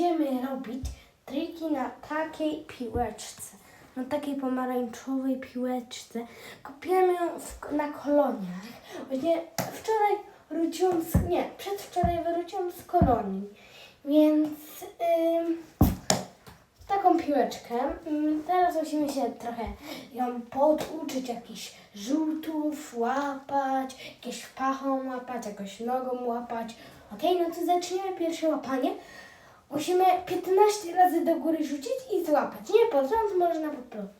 będziemy robić triki na takiej piłeczce. Na takiej pomarańczowej piłeczce. Kupiłem ją w, na koloniach. Właśnie wczoraj wróciłam z... Nie, przedwczoraj wróciłam z kolonii. Więc... Ym, taką piłeczkę. Mm, Teraz musimy się trochę ją poduczyć, jakichś rzutów łapać, jakieś pachą łapać, jakoś nogą łapać. Okej, no to zaczniemy pierwsze łapanie. Musimy 15 razy do góry rzucić i złapać. Nie pod można po prostu.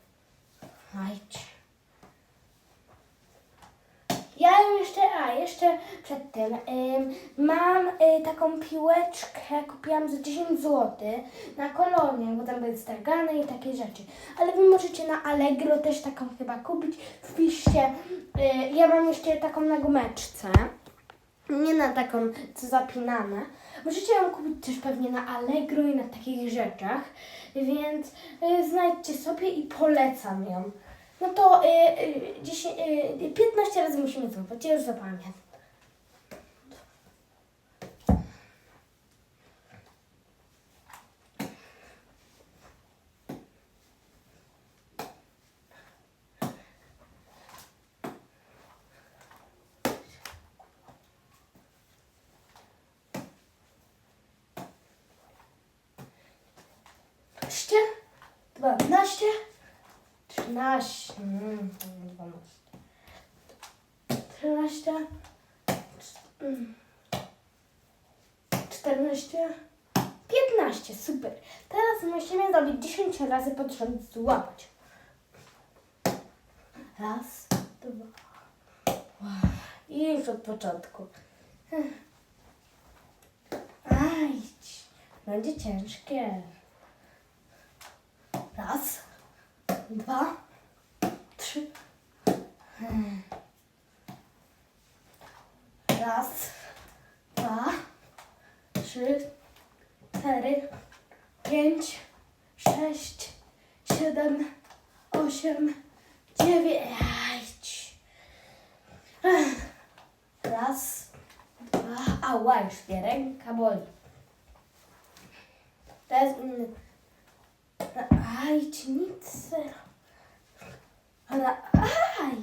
Hajdź. Ja jeszcze, a jeszcze przed tym, ym, mam y, taką piłeczkę, kupiłam za 10 zł na kolonie, bo tam były stragany i takie rzeczy. Ale wy możecie na Allegro też taką chyba kupić. Wpiszcie, y, ja mam jeszcze taką na gumeczce, nie na taką, co zapinane. Możecie ją kupić też pewnie na Allegro i na takich rzeczach, więc y, znajdźcie sobie i polecam ją. No to y, y, 10, y, 15 razy musimy złapać, ja już zapamiętam. Patrzcie, 12, 13, mm, 12, 13, mm, 14, 15, super. Teraz musimy zrobić 10 razy pod rząd złapać. Raz, dwa. I już od początku. Aj, będzie ciężkie. Raz, dwa, trzy. Raz, dwa, trzy, cztery, pięć, sześć, siedem, osiem, dziewięć. Raz, dwa, ała, już mnie ręka boli. To jest inny. Aj, ci nic. Ale aj!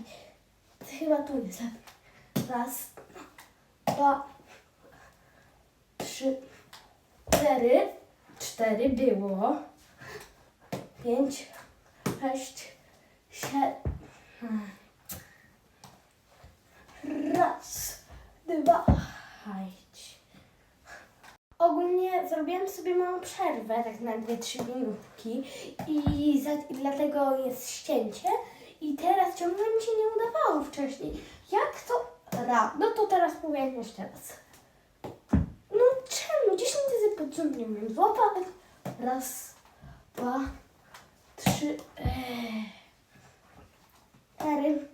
Chyba tu jest. Raz, dwa, trzy, cztery. Cztery było. Pięć, sześć, siedem. Raz, dwa, hajdź. Ogólnie zrobiłam sobie małą przerwę, tak na 2-3 minutki i, za, i dlatego jest ścięcie. I teraz ciągle mi się nie udawało wcześniej. Jak to? Ra. No to teraz powiem jeszcze raz. No czemu? 10 razy pod rząd nie złapać. Raz, dwa, trzy, eee, cztery,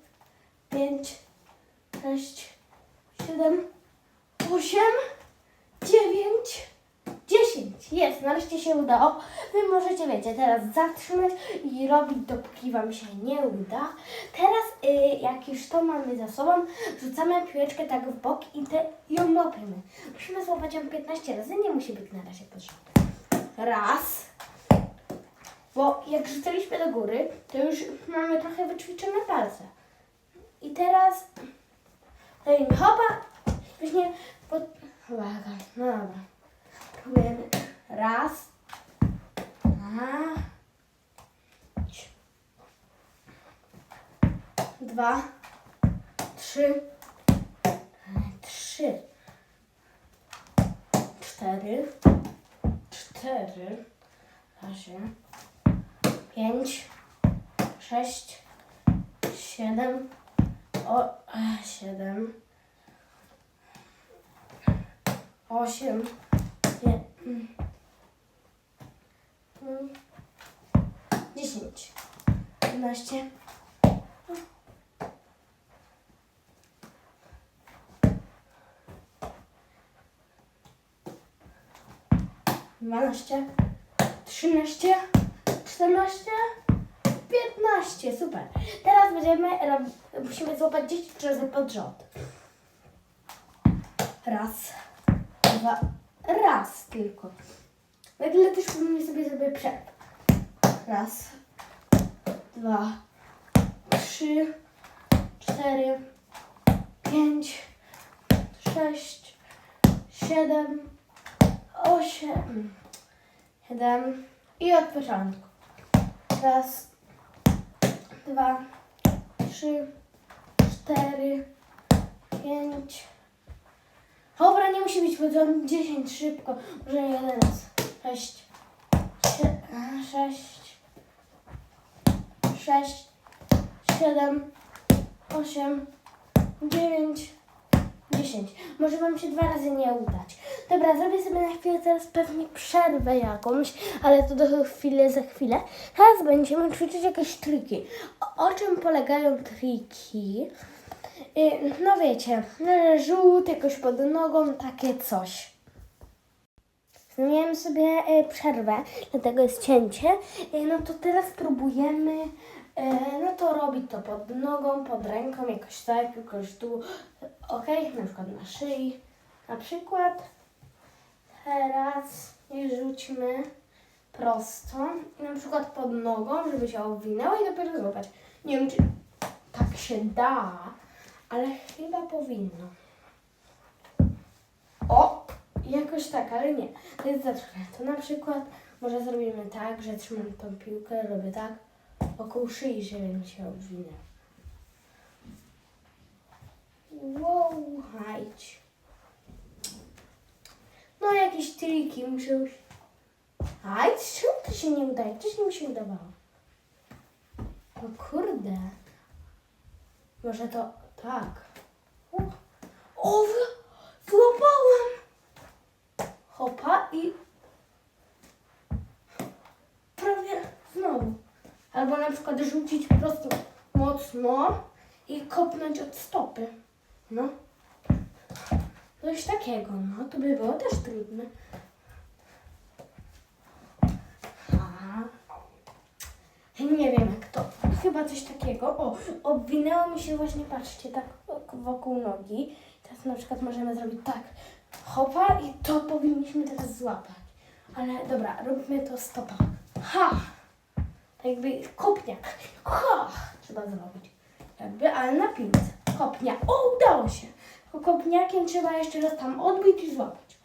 pięć, sześć, siedem, osiem, dziewięć, dziesięć. Jest, nareszcie się udało. Wy możecie, wiecie, teraz zatrzymać i robić, dopóki Wam się nie uda. Teraz, y, jak już to mamy za sobą, rzucamy piłeczkę tak w bok i te, ją łapiemy. Musimy złapać ją 15 razy, nie musi być na razie pod. Raz. Bo jak rzucaliśmy do góry, to już mamy trochę wyćwiczone palce. I teraz dajemy hopa, później pod... Uwaga, no dobra. Próbujemy. Raz. Trzy, Dwa. Trzy. Trzy. Cztery. Cztery. Razie. Pięć. Sześć. Siedem. O, e, siedem. Osiem. Nie. Dziesięć. Jedenaście. Dwanaście. Trzynaście. Czternaście. Piętnaście. Super. Teraz będziemy musimy złapać 10 razy pod rząd. Raz, raz tylko. Nagle też powinien sobie sobie przerwę. Raz, dwa, trzy, cztery, pięć, sześć, siedem, osiem, siedem i od początku. Raz, dwa, trzy, cztery, pięć. Dobra, nie musi być, bo to 10 szybko. Może jeden raz. Sześć, sie- sześć, sześć, siedem, osiem, dziewięć, dziesięć. Może Wam się dwa razy nie udać. Dobra, zrobię sobie na chwilę teraz pewnie przerwę jakąś, ale to do chwili za chwilę. Teraz będziemy ćwiczyć jakieś triki. O, o czym polegają triki? Y, No wiecie, y, rzut jakoś pod nogą, takie coś. Miałem sobie y, przerwę, dlatego jest cięcie. No to teraz próbujemy, no to robić to pod nogą, pod ręką, jakoś tak, jakoś tu, ok, na przykład na szyi. Na przykład teraz rzućmy prosto na przykład pod nogą, żeby się owinęło i dopiero złapać. Nie wiem, czy tak się da, ale chyba powinno. O! Jakoś tak, ale nie. To jest. To na przykład może zrobimy tak, że trzymam tą piłkę, robię tak wokół szyi, żeby mi się obwinęło. Wow, hajdź. No jakieś triki muszę już... Hajdź, czemu to się nie udaje? Wcześniej mi się udawało. No kurde. Może to tak. O, złapałem! Hopa i prawie znowu. Albo na przykład rzucić po prostu mocno i kopnąć od stopy. No. Coś takiego, no to by było też trudne. Nie wiem jak to. Chyba coś takiego. O, obwinęło mi się właśnie, patrzcie, tak wokół nogi. Teraz na przykład możemy zrobić tak. Hopa i to powinniśmy teraz złapać. Ale dobra, robimy to stopa. Ha! Tak jakby kopniak. Ha! Trzeba zrobić. Jakby, ale na piłce. Kopnia. O, udało się. Kopniakiem trzeba jeszcze raz tam odbić i złapać.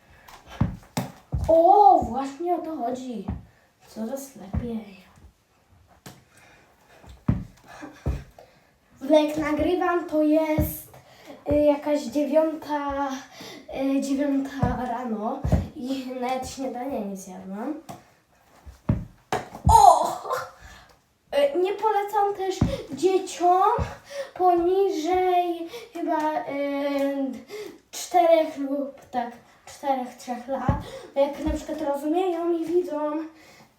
O, właśnie o to chodzi. Coraz lepiej. Jak nagrywam, to jest y, jakaś dziewiąta, y, dziewiąta rano i nawet śniadania nie zjadłam. O! Y, Nie polecam też dzieciom poniżej chyba czterech lub tak, czterech, trzech lat. Jak na przykład rozumieją i widzą,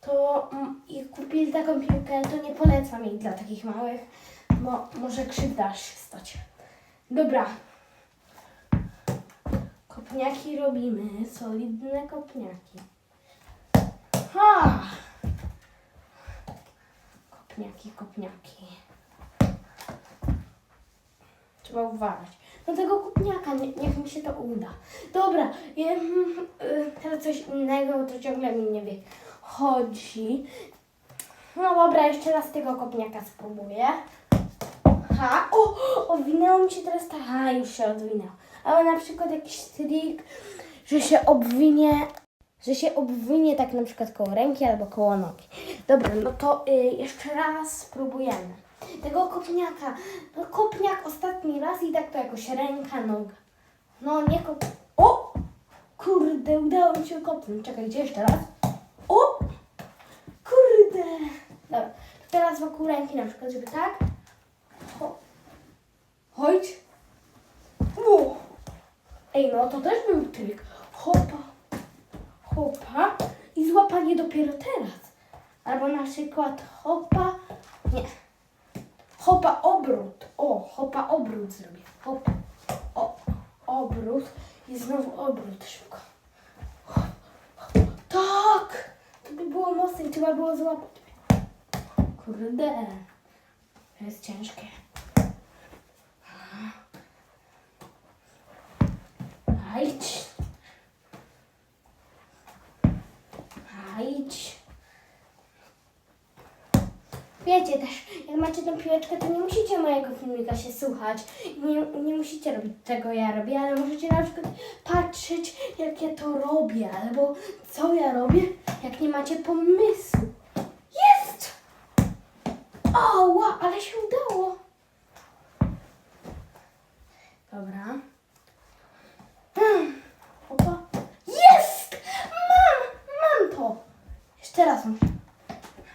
to mm, i kupili taką piłkę, to nie polecam jej dla takich małych, bo może krzywda się stać. Dobra. Kopniaki robimy, solidne kopniaki. Ha! Kopniaki, kopniaki. Trzeba uważać. No tego kopniaka, nie, niech mi się to uda. Dobra, jem, y, teraz coś innego, bo to ciągle mi nie wie. Chodzi. No dobra, jeszcze raz tego kopniaka spróbuję. Ha, o, owinęło mi się teraz tak, a już się odwinęło. Ale na przykład jakiś trik, że się obwinie, że się obwinie tak na przykład koło ręki albo koło nogi. Dobra, no to y, jeszcze raz spróbujemy. Tego kopniaka, no kopniak ostatni raz i tak to jakoś ręka, noga. No nie kop... O! Kurde, udało mi się kopnąć. Czekaj, gdzie jeszcze raz? O! Kurde! Dobra, teraz wokół ręki na przykład, żeby tak. Ho. Chodź. O. Ej, no to też był trik. Hopa, hopa i złapanie dopiero teraz. Albo na przykład hopa, nie. Hopa obrót. O, hopa obrót zrobię. Hopa, o, obrót i znowu obrót szybko. Tak! To by było mocniej, trzeba było złapać. Kurde. To jest ciężkie. Hajdź. Hajdź. Wiecie też, jak macie tę piłeczkę, to nie musicie mojego filmika się słuchać. Nie, nie musicie robić tego ja robię, ale możecie na przykład patrzeć, jak ja to robię, albo co ja robię, jak nie macie pomysłu. Jest! Oła, ale się udało. Dobra. Jeszcze raz muszę.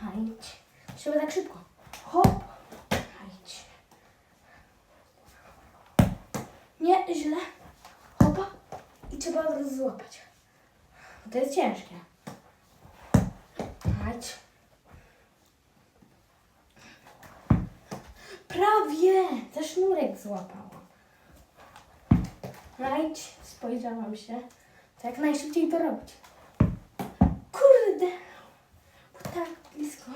Hajdź. Trzeba tak szybko. Hop. Hajdź. Nie, źle. Hopa. I trzeba od razu złapać. To jest ciężkie. Hajdź. Prawie! Za sznurek złapałam. Hajdź. Spojrzałam się. To jak najszybciej to robić. Kurde. Bo tak blisko.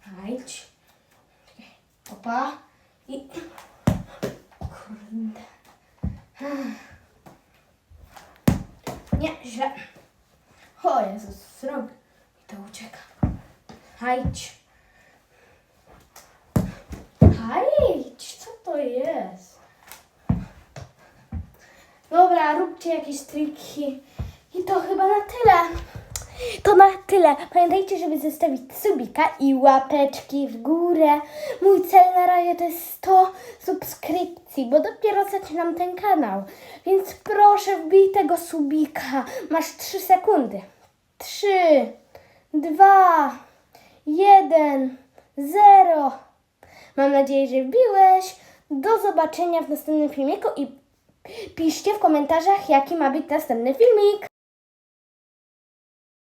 Hajdź. Czekaj. Opa. I... Kurde. Nie, źle. O Jezus, zrobię. I to ucieka. Hajdź. Hajdź, co to jest? Dobra, róbcie jakieś triki. I to chyba na tyle. To na tyle. Pamiętajcie, żeby zostawić subika i łapeczki w górę. Mój cel na razie to jest 100 subskrypcji, bo dopiero zaczynam ten kanał. Więc proszę wbij tego subika. Masz 3 sekundy. 3, 2, 1, 0. Mam nadzieję, że wbiłeś. Do zobaczenia w następnym filmiku i piszcie w komentarzach, jaki ma być następny filmik.